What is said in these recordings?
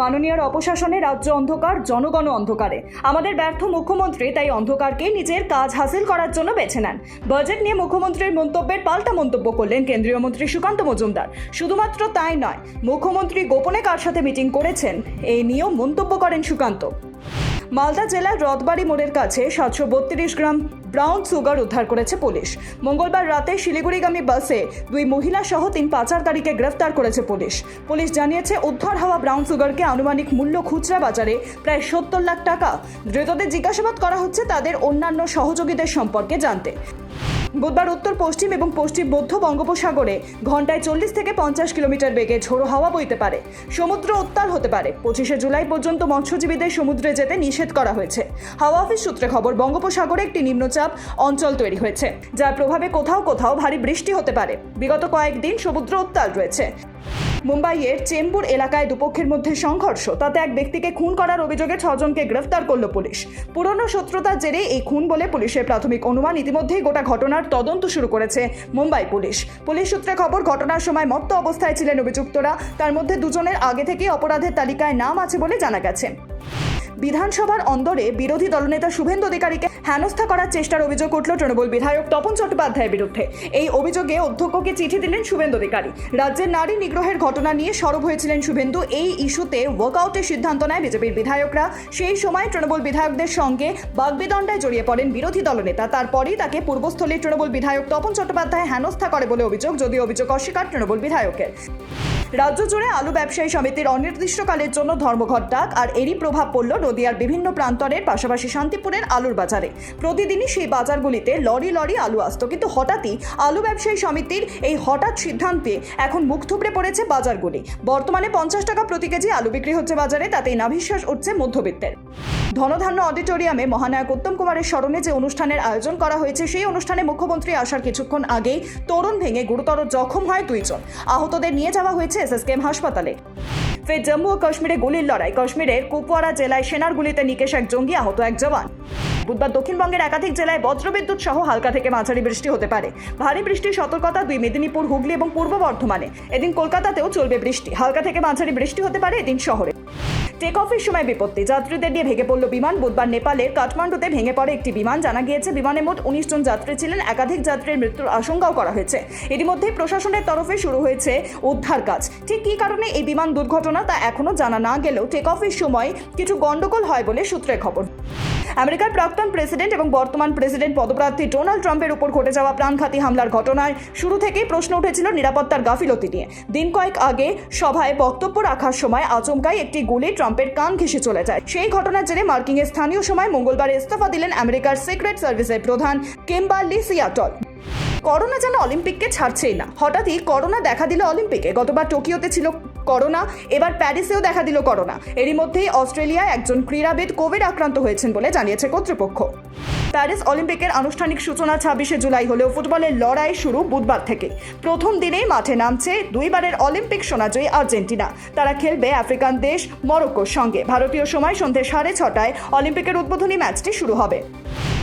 মাননীয় অপশাসনে রাজ্য অন্ধকার জনগণ অন্ধকারে। আমাদের ব্যর্থ মুখ্যমন্ত্রী তাই অন্ধকারকে নিজের কাজ হাসিল করার জন্য বেছে নেন। বাজেট নিয়ে মুখ্যমন্ত্রীর মন্তব্যের পাল্টা মন্তব্য করলেন কেন্দ্রীয় মন্ত্রী সুকান্ত মজুমদার। শুধুমাত্র তাই নয়, মুখ্যমন্ত্রী গোপনে কার সাথে মিটিং করেছেন, এই নিয়েও মন্তব্য করেন সুকান্ত। মালদা জেলার রথবাড়ি মোড়ের কাছে সাতশো বত্রিশ গ্রাম ব্রাউন সুগার উদ্ধার করেছে পুলিশ। মঙ্গলবার রাতে শিলিগুড়িগামী বাসে দুই মহিলা সহ তিন পাচারকারীকে গ্রেফতার করেছে পুলিশ। পুলিশ জানিয়েছে, উদ্ধার হওয়া ব্রাউন সুগারকে আনুমানিক মূল্য খুচরা বাজারে প্রায় সত্তর লাখ টাকা। ধৃতদের জিজ্ঞাসাবাদ করা হচ্ছে তাদের অন্যান্য সহযোগীদের সম্পর্কে জানতে। বুধবার উত্তর, পশ্চিম এবং পশ্চিম মধ্য বঙ্গোপসাগরে ঘন্টায় চল্লিশ থেকে পঞ্চাশ কিলোমিটার বেগে ঝোড়ো হাওয়া বইতে পারে। সমুদ্র উত্তাল হতে পারে। পঁচিশে জুলাই পর্যন্ত মৎস্যজীবীদের সমুদ্রে যেতে নিষেধ করা হয়েছে। হাওয়া অফিস সূত্রে খবর, বঙ্গোপসাগরে একটি নিম্নচাপ অঞ্চল তৈরি হয়েছে, যার প্রভাবে কোথাও কোথাও ভারী বৃষ্টি হতে পারে। বিগত কয়েকদিন সমুদ্র উত্তাল রয়েছে। মুম্বাইয়ের চেম্বুর এলাকায় দুপক্ষের মধ্যে সংঘর্ষ। তাতে এক ব্যক্তিকে খুন করার অভিযোগে ছজনকে গ্রেফতার করল পুলিশ। পুরনো শত্রুতার জেরে এই খুন বলে পুলিশের প্রাথমিক অনুমান ইতিমধ্যেই গোটা ঘটনার তদন্ত শুরু করেছে মুম্বাই পুলিশ। পুলিশ সূত্রে খবর, ঘটনার সময় মত্ত অবস্থায় ছিলেন অভিযুক্তরা। তার মধ্যে দুজনের আগে থেকেই অপরাধের তালিকায় নাম আছে বলে জানা গেছে। বিধানসভার অন্দরে বিরোধী দলনেতা শুভেন্দু অধিকারীকে হেনস্থা করার চেষ্টার অভিযোগ উঠল তৃণমূল বিধায়ক তপন চট্টোপাধ্যায়ের বিরুদ্ধে। এই অভিযোগে অধ্যক্ষকে চিঠি দিলেন শুভেন্দু অধিকারী। রাজ্যের নারী নিগ্রহের ঘটনা নিয়ে সরব হয়েছিলেন শুভেন্দু। এই ইস্যুতে ওয়ার্কআউটের সিদ্ধান্ত নেয় বিজেপির বিধায়করা। সেই সময় তৃণমূল বিধায়কদের সঙ্গে বাগবিদণ্ডায় জড়িয়ে পড়েন বিরোধী দলনেতা। তারপরেই তাকে পূর্বস্থলীর তৃণমূল বিধায়ক তপন চট্টোপাধ্যায় হেনস্থা করে বলে অভিযোগ, যদিও অভিযোগ অস্বীকার তৃণমূল বিধায়কের। রাজ্য জুড়ে আলু ব্যবসায়ী সমিতির অনির্দিষ্টকালের জন্য ধর্মঘট ডাক আর এরই প্রভাব পড়ল নদিয়ার বিভিন্ন প্রান্তরের, পাশাপাশি শান্তিপুরের আলুর বাজারে। প্রতিদিনই সেই বাজারগুলিতে লরি লরি আলু আসতো কিন্তু হঠাৎই আলু ব্যবসায়ী সমিতির এই হঠাৎ সিদ্ধান্তে এখন মুখ থুবড়ে পড়েছে বাজারগুলি। বর্তমানে পঞ্চাশ টাকা প্রতি কেজি আলু বিক্রি হচ্ছে বাজারে, তাতেই নাভিশ্বাস উঠছে মধ্যবিত্তের। ধনধান্য অডিটোরিয়ামে মহানায়ক উত্তম কুমারের স্মরণে যে অনুষ্ঠানের আয়োজন করা হয়েছে, সেই অনুষ্ঠানে মুখ্যমন্ত্রী আসার কিছুক্ষণ আগেই তরুণ ভেঙে গুরুতর জখম হয় দুইজন। আহতদের নিয়ে যাওয়া হয়েছে এসএসকেএম হাসপাতালে। ফের জম্মু ও কাশ্মীরে গুলির লড়াই। কাশ্মীরের কুপওয়ারা জেলায় সেনার গুলিতে নিকেশ এক জঙ্গি আহত এক জওয়ান। বুধবার দক্ষিণবঙ্গের একাধিক জেলায় বজ্রবিদ্যুৎ সহ হালকা থেকে মাঝারি বৃষ্টি হতে পারে। ভারী বৃষ্টির সতর্কতা দুই মেদিনীপুর, হুগলি এবং পূর্ব বর্ধমানে। এদিন কলকাতাতেও চলবে বৃষ্টি। হালকা থেকে মাঝারি বৃষ্টি হতে পারে এদিন শহরে। টেক অফের সময় বিপত্তি। যাত্রীদের দিয়ে ভেঙে পড়ল বিমান। বুধবার নেপালের কাঠমান্ডুতে ভেঙে পড়ে একটি বিমান। জানা গিয়েছে, বিমানে মোট উনিশ জন যাত্রী ছিলেন। একাধিক যাত্রীর মৃত্যুর আশঙ্কাও করা হয়েছে। ইতিমধ্যেই প্রশাসনের তরফে শুরু হয়েছে উদ্ধার কাজ। ঠিক কী কারণে এই বিমান দুর্ঘটনা তা এখনও জানা না গেলেও টেক অফের সময় কিছু গণ্ডগোল হয় বলে সূত্রের খবর। আমেরিকার প্রাক্তন প্রেসিডেন্ট এবং বর্তমান প্রেসিডেন্ট পদপ্রার্থী ডোনাল্ড ট্রাম্পের উপর ঘটে যাওয়া প্রাণঘাতী হামলার ঘটনায় শুরু থেকেই প্রশ্ন উঠেছিল নিরাপত্তার গাফিলতি নিয়ে। দিন কয়েক আগে সভায় বক্তব্য রাখার সময় আচমকাই একটি গুলি ট্রাম্পের কান ঘেঁষে চলে যায়। সেই ঘটনার জেরে মার্কিংয়ের স্থানীয় সময় মঙ্গলবার ইস্তফা দিলেন আমেরিকার সিক্রেট সার্ভিসের প্রধান কেম্বারলি সিয়াটল। করোনা যেন অলিম্পিককে ছাড়ছেই না। হঠাৎই করোনা দেখা দিল অলিম্পিকে। গতবার টোকিওতে ছিল করোনা, এবার প্যারিসেও দেখা দিল করোনা। এরই মধ্যেই অস্ট্রেলিয়ায় একজন ক্রীড়াবিদ কোভিড আক্রান্ত হয়েছেন বলে জানিয়েছে কর্তৃপক্ষ। প্যারিস অলিম্পিকের আনুষ্ঠানিক সূচনা ছাব্বিশে জুলাই হলেও ফুটবলের লড়াই শুরু বুধবার থেকে। প্রথম দিনেই মাঠে নামছে দুইবারের অলিম্পিক সোনাজয়ী আর্জেন্টিনা। তারা খেলবে আফ্রিকান দেশ মরক্কোর সঙ্গে। ভারতীয় সময় সন্ধে সাড়ে ছটায় অলিম্পিকের উদ্বোধনী ম্যাচটি শুরু হবে।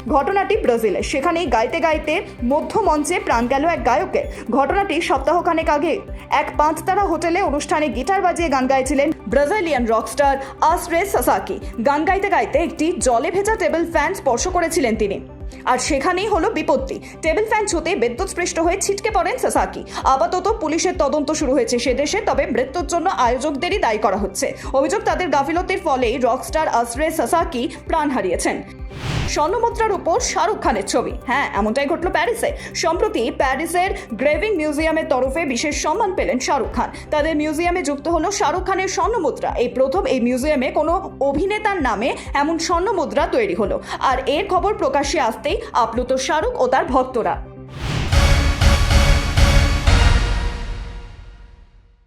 ঘটনাটি ব্রাজিলে। সেখানেই গাইতে গাইতে মধ্য মঞ্চে প্রাণ গেল এক গায়কের। ঘটনাটি সপ্তাহখানেক আগে এক পাঁচতারা হোটেলে অনুষ্ঠানে গিটার বাজিয়ে গান গাইছিলেন ব্রাজিলিয়ান রকস্টার আশ্রে সাসাকি। গান গাইতে গাইতে একটি জলে ভেজা টেবিল ফ্যান স্পর্শ করেছিলেন তিনি। আর সেখানেই হলো বিপত্তি। টেবিল ফ্যান ছুতে বিদ্যুৎস্পৃষ্ট হয়ে ছিটকে পড়েন সাসাকি। আপাতত পুলিশের তদন্ত শুরু হয়েছে সে দেশে, তবে মৃত্যুর জন্য আয়োজকদেরই দায়ী করা হচ্ছে। অভিযোগ তাদের গাফিলতির ফলেই রকস্টার আশ্রে সাসাকি প্রাণ হারিয়েছেন। স্বর্ণমুদ্রার উপর শাহরুখ খানের ছবি। হ্যাঁ এমনটাই ঘটল প্যারিসে। সম্প্রতি প্যারিসের গ্রেভিং মিউজিয়ামের তরফে বিশেষ সম্মান পেলেন শাহরুখ খান। তাদের মিউজিয়ামে যুক্ত হলো শাহরুখ খানের স্বর্ণমুদ্রা। এই প্রথম এই মিউজিয়ামে কোনো অভিনেতার নামে এমন স্বর্ণমুদ্রা তৈরি হলো। আর এর খবর প্রকাশ্যে আসতেই আপ্লুত শাহরুখ ও তার ভক্তরা।